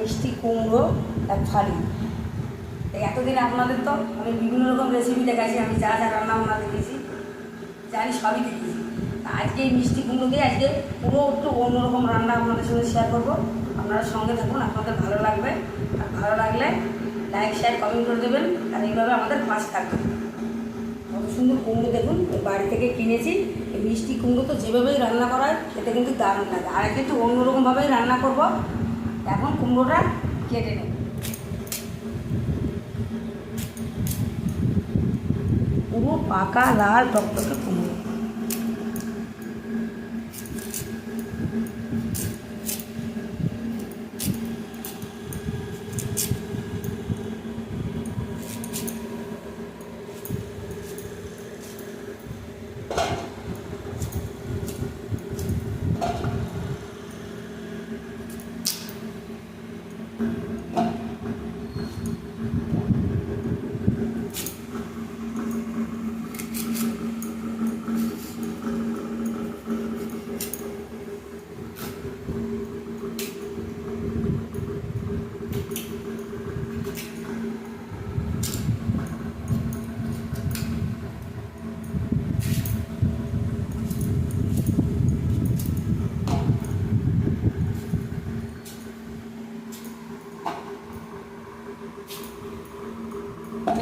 মিষ্টি কুমড়ো এক থালি। এতদিন আপনাদের তো আমি বিভিন্ন রকম রেসিপি দেখাইছি, আমি যা যা রান্না বান্না দেখেছি, জানি সবই দেখেছি। আজকে এই মিষ্টি কুমড়ো দিয়ে আজকে পুরো একটু অন্যরকম রান্না আপনাদের সঙ্গে শেয়ার করব। আপনারা সঙ্গে থাকুন, আপনাদের ভালো লাগবে। আর ভালো লাগলে লাইক শেয়ার কমেন্ট করে দেবেন। আর এইভাবে আমাদের পাশে থাকবে। কত সুন্দর কুমড়ো দেখুন বাড়ি থেকে কিনেছি। এই মিষ্টি কুমড়ো তো যেভাবেই রান্না করা হয় খেতে কিন্তু দারুণ লাগে। আর কিন্তু অন্যরকমভাবেই রান্না করব। এখন কুমড়োটা কেটে নেব। পুরো পাকা লাল টকটকে কুমড়ো।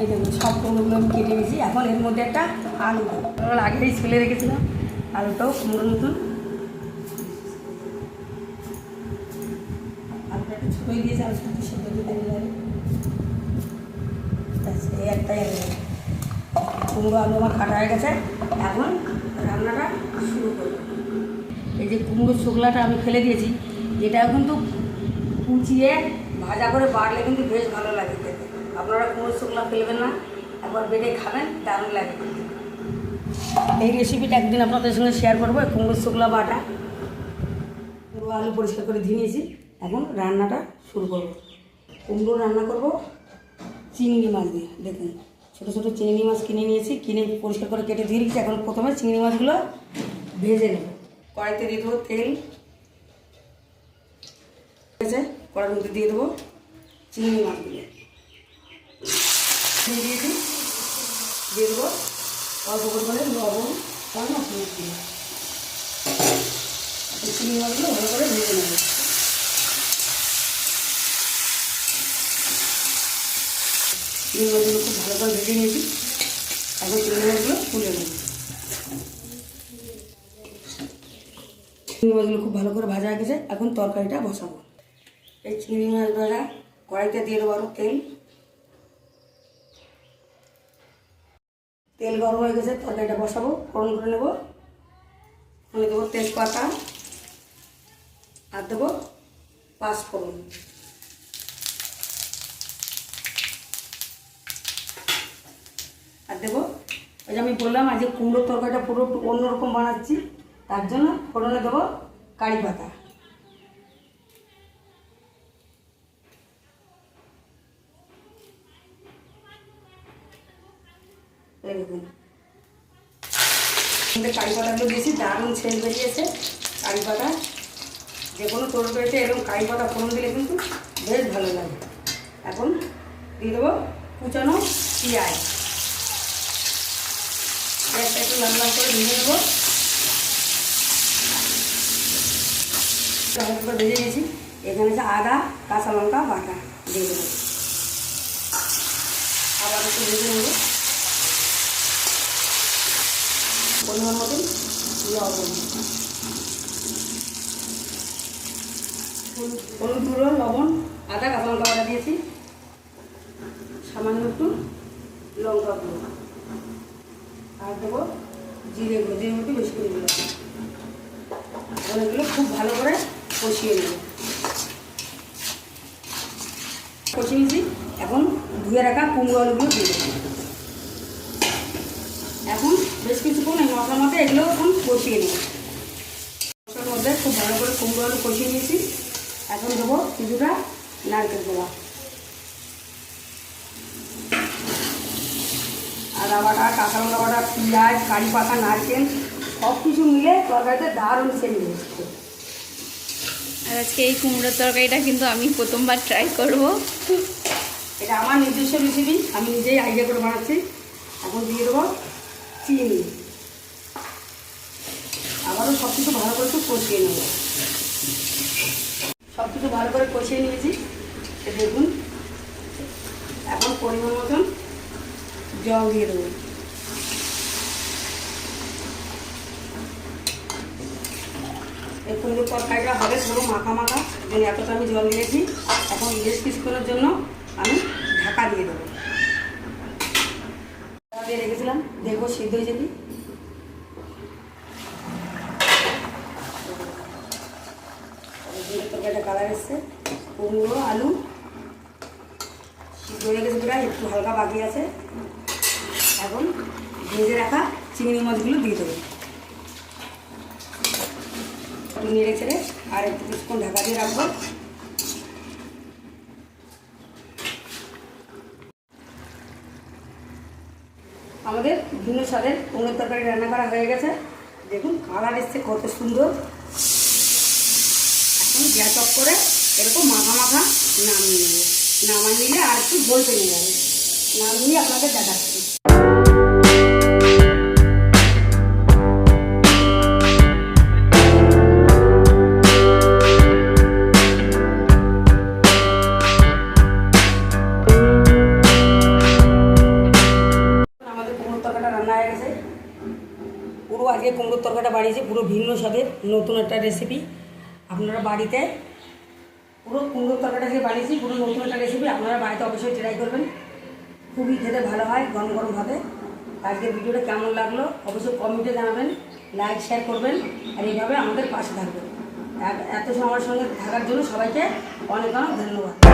এই দেখুন সব কুমড়োগুলো আমি কেটে নিয়েছি। এখন এর মধ্যে একটা আলু আগেই ছেলে রেখেছিলাম। আলুটাও কুমড়োর মতন। আলুটা একটু ছোটোই দিয়েছে আলু একটু সেদ্ধ এই একটাই কুমড়ো আলু আমার কাটা হয়ে গেছে। এখন রান্নাটা শুরু করব। এই যে কুমড়ো শুকলাটা আমি ফেলে দিয়েছি। যেটা কিন্তু কুচিয়ে ভাজা করে বাড়লে কিন্তু বেশ ভালো লাগে খেতে। আপনারা কুমড়ো শুকলা ফেলবেন না। একবার বেটে খাবেন, দারুণ লাগে। এই রেসিপিটা একদিন আপনাদের সঙ্গে শেয়ার করব কুমড়ো শুকলা বাটা। কুমড়ো আলু পরিষ্কার করে ধুয়ে নিয়েছি। এখন রান্নাটা শুরু করব। কুমড়ো রান্না করব চিংড়ি মাছ দিয়ে, দেখুন। ছোটো ছোটো চিংড়ি মাছ কিনে নিয়েছি, কিনে পরিষ্কার করে কেটে ধুয়ে রেখেছি এখন প্রথমে চিংড়ি মাছগুলো ভেজে নেব। কড়াইতে দিয়ে দেবো তেল। আছে? কড়ার মধ্যে দিয়ে দেবো চিংড়ি মাছগুলো। দিয়ে দিয়েছি দিয়ে দেবো অল্প পরিমাণে লবণ আর মাছ দিয়ে চিংড়ি মাছগুলো ভালো করে ভেজে নেব। চিংড়ি মাছগুলো খুব ভালো করে ভেজে নিয়েছি। এখন চিংড়ি মাছগুলো তুলে নেব। চিংড়ি মাছগুলো খুব ভালো করে ভাজা গেছে। এখন তরকারিটা বসাবো। এই চিংড়ি মাছ ভাজা, কড়াইতে দিয়ে দেবো আরও তেল। তেল গরম হয়ে গেছে, তরকারিটা বসাবো, ফোড়ন করে নেব। আমি দেবো তেজপাতা, আর দেবো পাঁচফোড়ন আর দেবো, ওই যে আমি বললাম আজ কুমড়োর তরকারিটা পুরো অন্যরকম বানাচ্ছি, তার জন্য ফোড়নে দেবো কারি পাতা। আমাদের কারি পাতাগুলো দিয়েছি দারুণ সেল বেরিয়েছে কারি পাতা। যে কোনো তরকারিতে এরকম কারি পাতা ফোড়ন দিলে কিন্তু বেশ ভালো লাগে। এখন দিয়ে দেবো কুচানো পেঁয়াজ। পেঁয়াজটা একটু লাল লাল করে ভেজে দেবো ভালো করে ভেজে নিয়েছি। এখানে আছে আদা, কাঁচা লঙ্কা, বাটা দিয়ে দেবো। আবার একটু ভেজে নেব। পরিমাণ মতন লবণ। হলুদ গুঁড়ো, লবণ, আদা কাঁচা লঙ্কা বাটা দিয়েছি। সামান্য একটু লঙ্কা গুঁড়ো। আর দেবো জিরে গুঁড়ো জিরে গুঁড়ো বেশি করে এখন খুব ভালো করে কষিয়ে নেব। কষিয়ে নিয়েছি। এখন ধুয়ে রাখা কুমড়ো আলুগুলো দিয়ে এখন বেশ কিছুক্ষণ এই মশলার মধ্যে এগুলো এখন কষিয়ে নেব। মশলার মধ্যে খুব ভালো করে কুমড়ো আলু কষিয়ে নিয়েছি। এখন দেবো কিছুটা নারকেল দেওয়া আদা বাটা কাঁচা লঙ্কা বাটা পেঁয়াজ কারি পাতা নারকেল সব কিছু মিলে তরকারিতে দারুণ সেন্ট এসছে আর আজকে এই কুমড়োর তরকারিটা কিন্তু আমি প্রথমবার ট্রাই করব। এটা আমার নিজস্ব রেসিপি আমি নিজেই আইডিয়া করে বানাচ্ছি। এখন দিয়ে দেবো চিনি আবারও সব কিছু ভালো করে একটু কষিয়ে নেব। সব কিছু ভালো করে কষিয়ে নিয়েছি। দেখুন, এখন পরিমাণ মতন জল দিয়ে দেবো। কুমড়োর তরকারিটা হবে পুরো মাখা মাখা এবং এতটা আমি জল দিয়েছি। এখন বেশ কিছুক্ষণের জন্য আমি ঢাকা দিয়ে দেবো। দিয়ে রেখেছিলাম। দেখব সিদ্ধ হয়ে যাবি তরকারিটা কালার এসছে। কুমড়ো, আলু। সিদ্ধ হয়ে গেছে প্রায়, একটু হালকা বাকি আছে। এখন ভেজে রাখা চিংড়ি মাছগুলো দিয়ে দেবো। একটু নেড়ে ছেড়ে আর একটু কিছুক্ষণ ঢাকা দিয়ে রাখব। আমাদের ভিন্ন স্বাদের কুমড়োর তরকারি রান্না করা হয়ে গেছে। দেখুন, কালার এসছে কত সুন্দর। এখন গ্যাস অফ করে এরকম মাখা মাখা নামিয়ে নেব নামা নিলে আর একটু বলতে নিয়ে যাবে। নামিয়ে আপনাদের দেখাচ্ছি। বানিয়েছি পুরো ভিন্ন স্বাদের নতুন একটা রেসিপি আপনারা বাড়িতে পুরো কুমড়োর তরকারিটা যে বানিয়েছি, পুরো নতুন একটা রেসিপি আপনারা বাড়িতে অবশ্যই ট্রাই করবেন। খুবই খেতে ভালো হয় গরম গরম ভাবে আজকের ভিডিওটা কেমন লাগল অবশ্যই কমেন্টে জানাবেন লাইক শেয়ার করবেন, আর এইভাবে আমাদের পাশে থাকবেন। এত সময় সঙ্গে থাকার জন্য সবাইকে অনেক অনেক ধন্যবাদ।